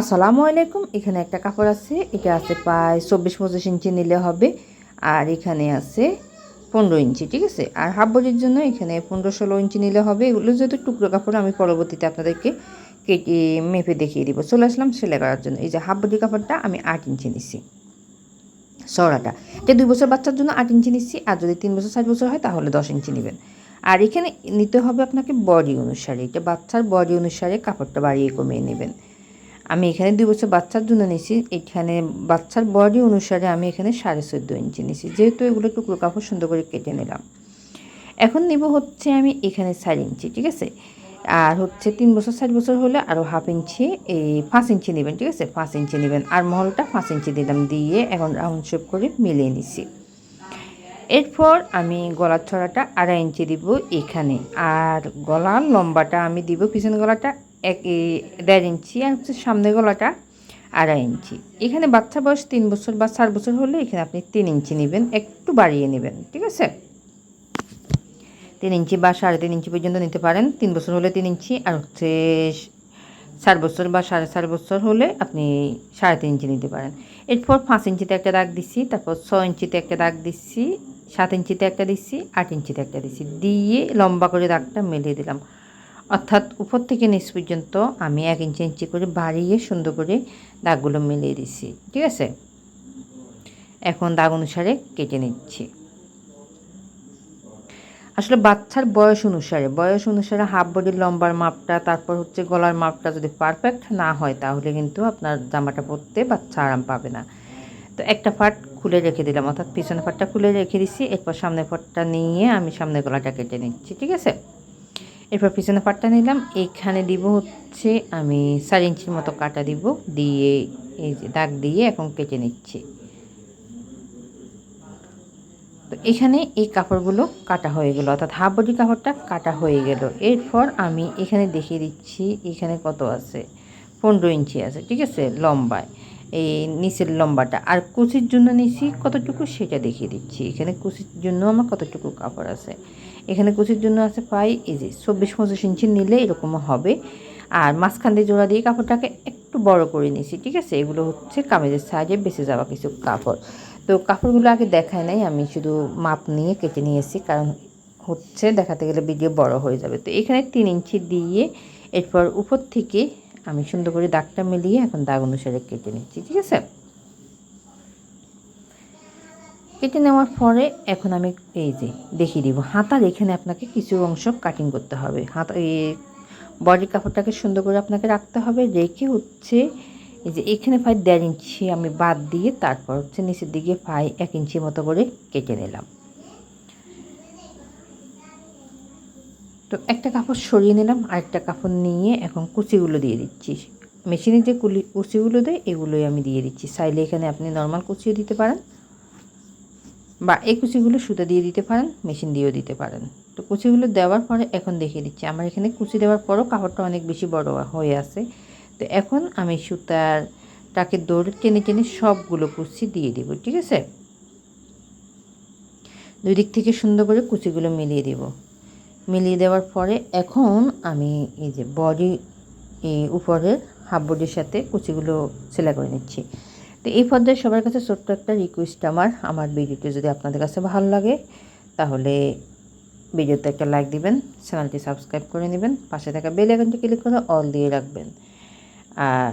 আসসালামু আলাইকুম, এখানে একটা কাপড় আছে, এটা আছে প্রায় চব্বিশ পঁচিশ ইঞ্চি নিলে হবে, আর এখানে আছে পনেরো ইঞ্চি, ঠিক আছে? আর হাফ বডির জন্য এখানে পনেরো ষোলো ইঞ্চি নিলে হবে, এগুলো যেহেতু টুকরো কাপড়, আমি পরবর্তীতে আপনাদেরকে কেটে মেপে দেখিয়ে দিব। চলে আসলাম সেলাই করার জন্য। এই যে হাফ বডি কাপড়টা আমি আট ইঞ্চি নিছি। সরাটা এটা দুই বছর বাচ্চার জন্য আট ইঞ্চি নিচ্ছি আর যদি তিন বছর, চার বছর হয়, তাহলে দশ ইঞ্চি নেবেন। আর এখানে নিতে হবে আপনাকে বডি অনুসারে, এটা বাচ্চার বডি অনুসারে কাপড়টা বাড়িয়ে কমিয়ে নেবেন। আমি এখানে দুই বছর বাচ্চার জন্য নিয়েছি। এখানে বাচ্চার বডি অনুসারে আমি এখানে সাড়ে চোদ্দ ইঞ্চি নিয়েছি। যেহেতু এগুলো টুকরো কাপড় সুন্দর করে কেটে নিলাম। এখন নিব হচ্ছে আমি এখানে চার ইঞ্চি, ঠিক আছে? আর হচ্ছে তিন বছর, চার বছর হলে আরও হাফ ইঞ্চি এই পাঁচ ইঞ্চি নেবেন, ঠিক আছে? পাঁচ ইঞ্চি নেবেন। আর মহলটা পাঁচ ইঞ্চি দিলাম দিয়ে এখন রাউন্ড শেপ করে মিলিয়ে নিছি। এরপর আমি গলার ছড়াটা আড়াই ইঞ্চি দিব এখানে। আর গলার লম্বাটা আমি দিব পিছন গলাটা এক দেড় ইঞ্চি আর হচ্ছে সামনে গলাটা আড়াই ইঞ্চি। এখানে বাচ্চা বয়স তিন বছর বা চার বছর হলে এখানে আপনি তিন ইঞ্চি নেবেন, একটু বাড়িয়ে নেবেন, ঠিক আছে? তিন ইঞ্চি বা সাড়ে তিন ইঞ্চি পর্যন্ত নিতে পারেন, তিন বছর হলে তিন ইঞ্চি আর হচ্ছে চার বছর বা সাড়ে চার বছর হলে আপনি সাড়ে তিন ইঞ্চি নিতে পারেন। এরপর পাঁচ ইঞ্চিতে একটা দাগ দিচ্ছি তারপর ছ ইঞ্চিতে একটা দাগ দিচ্ছি সাত ইঞ্চিতে একটা দিচ্ছি আট ইঞ্চিতে একটা দিচ্ছি দিয়ে লম্বা করে দাগটা মেলিয়ে দিলাম। অর্থাৎ উপর থেকে নিচ পর্যন্ত আমি এক ইঞ্চি ইঞ্চি করে বাড়িয়ে সুন্দর করে দাগগুলো মিলিয়ে দিচ্ছি ঠিক আছে? এখন দাগ অনুসারে কেটে নিচ্ছি। আসলে বাচ্চার বয়স অনুসারে বয়স অনুসারে হাফ বডির লম্বার মাপটা, তারপর হচ্ছে গলার মাপটা যদি পারফেক্ট না হয়, তাহলে কিন্তু আপনার জামাটা পরতে বাচ্চা আরাম পাবে না। তো একটা ফাট খুলে রেখে দিলাম, অর্থাৎ পিছনের ফাটটা খুলে রেখে দিচ্ছি এরপর সামনের ফাটটা নিয়ে আমি সামনের গলাটা কেটে নিচ্ছি, ঠিক আছে? এরপর পিছনে পাটটা নিলাম। এখানে দিব হচ্ছে আমি চার ইঞ্চির মতো কাটা দিব। দিয়ে এই যে দাগ দিয়ে এখন কেটে নিচ্ছি। তো এখানে এই কাপড়গুলো কাটা হয়ে গেল, অর্থাৎ হাফ বডি কাপড়টা কাটা হয়ে গেল। এরপর আমি এখানে দেখিয়ে দিচ্ছি এখানে কত আছে। পনেরো ইঞ্চি আছে, ঠিক আছে? লম্বায়। এই নিচের লম্বাটা। আর কুচির জন্য নিচি কতটুকু সেটা দেখিয়ে দিচ্ছি। এখানে কুচির জন্য আমার কতটুকু কাপড় আছে? এখানে কুচির জন্য আছে প্রায় এই যে চব্বিশ পঁচিশ ইঞ্চি নিলে এরকম হবে। আর মাঝখান দিয়ে জোড়া দিয়ে কাপড়টাকে একটু বড় করে নিছি, ঠিক আছে? এগুলো হচ্ছে কামেজের সাইজে বেঁচে যাওয়া কিছু কাপড়। তো কাপড়গুলো আগে দেখায় নাই, আমি শুধু মাপ নিয়ে কেটে নিয়েছি, কারণ হচ্ছে দেখাতে গেলে ভিডিও বড় হয়ে যাবে। তো এখানে তিন ইঞ্চি দিয়ে এরপর উপর থেকে আমি সুন্দর করে দাগটা মিলিয়ে এখন দাগ অনুসারে কেটে নিচ্ছি, ঠিক আছে? কেটে নেওয়ার পরে এখন আমি এই যে দেখিয়ে দিব, হাতার এখানে আপনাকে কিছু অংশ কাটিং করতে হবে। হাতা বডির কাপড়টাকে সুন্দর করে আপনাকে রাখতে হবে, রেখে হচ্ছে এই যে এখানে প্রায় দেড় ইঞ্চি আমি বাদ দিয়ে তারপর হচ্ছে নিচের দিকে প্রায় এক ইঞ্চি মতো করে কেটে নিলাম। তো একটা কাপড় সরিয়ে নিলাম, আরেকটা কাপড় নিয়ে এখন কুচিগুলো দিয়ে দিচ্ছি। মেশিনে যে কুলি, কুচিগুলো দেয়, এগুলোই আমি দিয়ে দিচ্ছি। চাইলে এখানে আপনি নর্মাল কুচিও দিতে পারেন বা এই কুচিগুলো সুতা দিয়ে দিতে পারেন, মেশিন দিয়েও দিতে পারেন। তো কুচিগুলো দেওয়ার পরে এখন দেখিয়ে দিচ্ছি। আমার এখানে কুচি দেওয়ার পরও কাপড়টা অনেক বেশি বড় হয়ে আছে। তো এখন আমি সুতারটাকে দৌড় টেনে টেনে সবগুলো কুচি দিয়ে দিব, ঠিক আছে? দুই দিক থেকে সুন্দর করে কুচিগুলো মিলিয়ে দিব। মিলিয়ে দেওয়ার পরে এখন আমি এই যে বডি এই উপরের হাফ বডির সাথে কুচিগুলো সেলাই করে নিচ্ছি। তো এই পর্যায়ে সবার কাছে ছোট্ট একটা রিকোয়েস্ট আমার আমার ভিডিওটি যদি আপনাদের কাছে ভালো লাগে, তাহলে ভিডিওতে একটা লাইক দিবেন চ্যানেলটি সাবস্ক্রাইব করে নেবেন, পাশে থাকা বেল আইকনটি ক্লিক করে অল দিয়ে রাখবেন। আর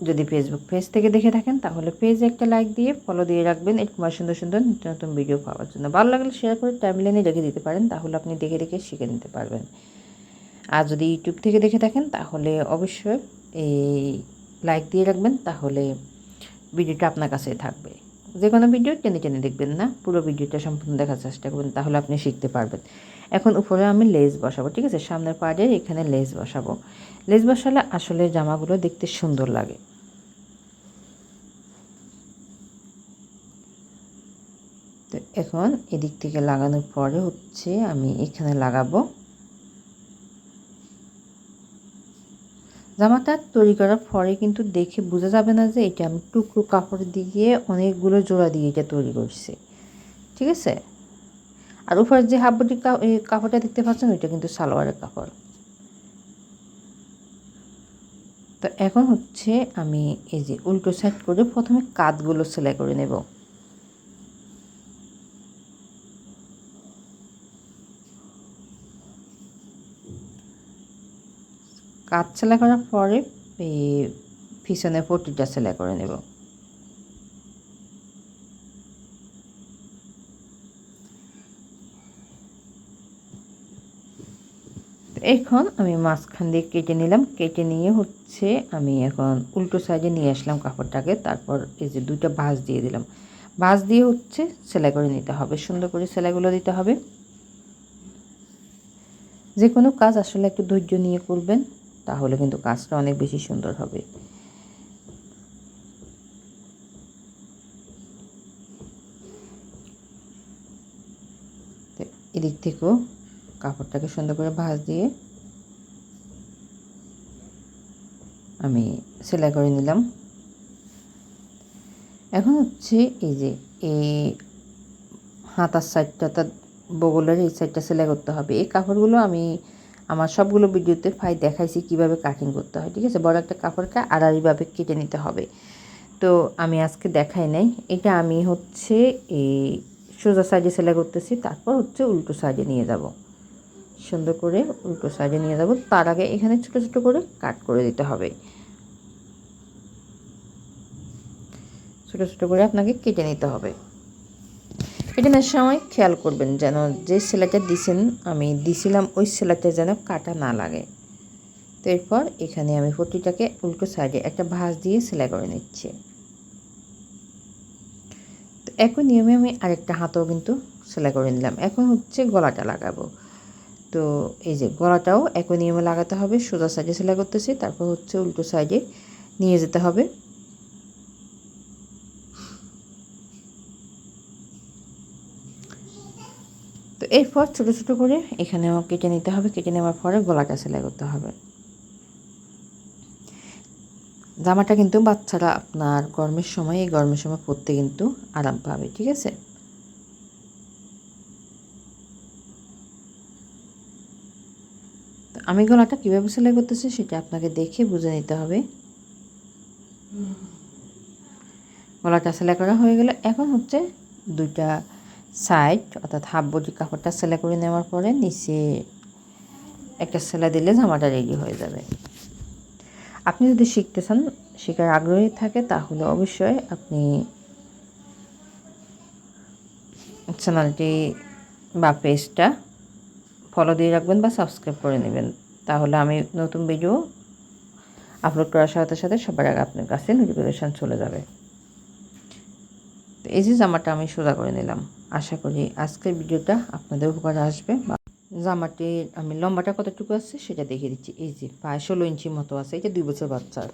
যদি ফেসবুক পেজ থেকে দেখে থাকেন, তাহলে পেজে একটা লাইক দিয়ে ফলো দিয়ে রাখবেন। এরকম সুন্দর সুন্দর নতুন নতুন ভিডিও পাওয়ার জন্য। ভালো লাগলে শেয়ার করে টাইমলাইনে রেখে দিতে পারেন, তাহলে আপনি দেখে দেখে শিখে নিতে পারবেন। আর যদি ইউটিউব থেকে দেখে থাকেন, তাহলে অবশ্যই এই লাইক দিয়ে রাখবেন, তাহলে ভিডিওটা আপনার কাছে থাকবে। যে কোনো ভিডিও টেনে টেনে দেখবেন না, পুরো ভিডিওটা সম্পূর্ণ দেখার চেষ্টা করবেন, তাহলে আপনি শিখতে পারবেন। এখন উপরে আমি লেস বসাবো, ঠিক আছে? সামনের পাড়ে এখানে লেস বসাবো। লেস বসালে আসলে জামাগুলো দেখতে সুন্দর লাগে। তো এখন এদিক থেকে লাগানোর পরে হচ্ছে আমি এখানে লাগাবো। জামাটা তৈরি করার পরে কিন্তু দেখে বোঝা যাবে না যে এটা আমি টুকরো কাপড় দিয়ে অনেকগুলো জোড়া দিয়ে এটা তৈরি করছি। ঠিক আছে? আর উপরে যে হাফ বডি কাপড়টা দেখতে পাচ্ছেন, ওইটা কিন্তু সালোয়ারের কাপড়। তো এখন হচ্ছে আমি এই যে উল্টো সাইড করে প্রথমে কাতগুলো সেলাই করে নেব। কাত সেলাই করার পরে, এই পিছনে পট্টিটা সেলাই করে নেব। এখন আমি মাঝখান দিয়ে কেটে নিলাম। কেটে নিয়ে হচ্ছে আমি এখন উল্টো সাইডে নিয়ে আসলাম কাপড়টাকে। তারপর এই যে দুইটা ভাঁজ দিয়ে দিলাম। ভাঁজ দিয়ে হচ্ছে সেলাই করে নিতে হবে। সুন্দর করে সেলাইগুলো দিতে হবে। যে কোনো কাজ আসলে একটু ধৈর্য নিয়ে করবেন। তাহলে কিন্তু কাজটা অনেক বেশি সুন্দর হবে। এদিক থেকেও কাপড়টাকে সুন্দর করে ভাঁজ দিয়ে আমি সেলাই করে নিলাম। এখন হচ্ছে এই যে এই হাতার সাইডটা তার বগলের এই সাইডটা সেলাই করতে হবে। এই কাপড়গুলো আমি আমার সবগুলো ভিডিওতে ফাই দেখাইছি কীভাবে কাটিং করতে হয়, ঠিক আছে? বড় একটা কাপড়কে আড়াআড়িভাবে কেটে নিতে হবে। তো আমি আজকে দেখাই নাই। এটা আমি হচ্ছে এই সোজা সাইডে সেলাই করতেছি, তারপর হচ্ছে উল্টো সাইডে নিয়ে যাব। সুন্দর করে উল্টো সাইডে নিয়ে যাব। তার আগে এখানে ছোট ছোট করে কাট করে দিতে হবে। ছোট ছোট করে আপনাকে কেটে নিতে হবে। নেওয়ার সময় খেয়াল করবেন যেন যে সেলাইটা দিছেন, আমি দিছিলাম, ওই সেলাইটা যেন কাটা না লাগে। তো এরপর এখানে আমি পট্টিটাকে উল্টো সাইডে একটা ভাঁজ দিয়ে সেলাই করে নিচ্ছি। তো একই নিয়মে আমি আরেকটা হাতও কিন্তু সেলাই করে নিলাম। এখন হচ্ছে গলাটা লাগাবো। তো এই যে গলাটাও একই নিয়মে লাগাতে হবে, সোজা সাইডে সেলাই করতেছি, তারপর হচ্ছে উল্টো সাইডে নিয়ে যেতে হবে। এরপর ছোটো ছোটো করে এখানেও কেটে নিতে হবে, কেটে নেওয়ার পরে গলাটা সেলাই করতে হবে। জামাটা কিন্তু বাচ্চারা আপনার গরমের সময়, এই গরমের সময় পরতে কিন্তু আরাম পাবে, ঠিক আছে? আমি গলাটা কীভাবে সেলাই করতেছি সেটা আপনাকে দেখে বুঝে নিতে হবে। গলাটা সেলাই করা হয়ে গেলে এখন হচ্ছে দুইটা সাইড অর্থাৎ হাফ বডি কাপড়টা সেলাই করে নেওয়ার পরে নিচে একটা সেলাই দিলে জামাটা রেডি হয়ে যাবে। আপনি যদি শিখতে চান, শেখার আগ্রহী থাকে, তাহলে অবশ্যই আপনি চ্যানেলটি বা পেজটা ফলো দিয়ে রাখবেন বা সাবস্ক্রাইব করে নেবেন। তাহলে আমি নতুন ভিডিও আপলোড করার সাথে সাথে সবার আগে আপনার কাছে নোটিফিকেশান চলে যাবে। তো এই যে জামাটা আমি সোজা করে নিলাম। আশা করি আজকের ভিডিওটা আপনাদের উপকারে আসবে। জামাটির, আমি লম্বাটা কতটুকু আছে সেটা দেখিয়ে দিচ্ছি। এই যে প্রায় ষোলো ইঞ্চি মতো আছে এটা দুই বছর বাচ্চার।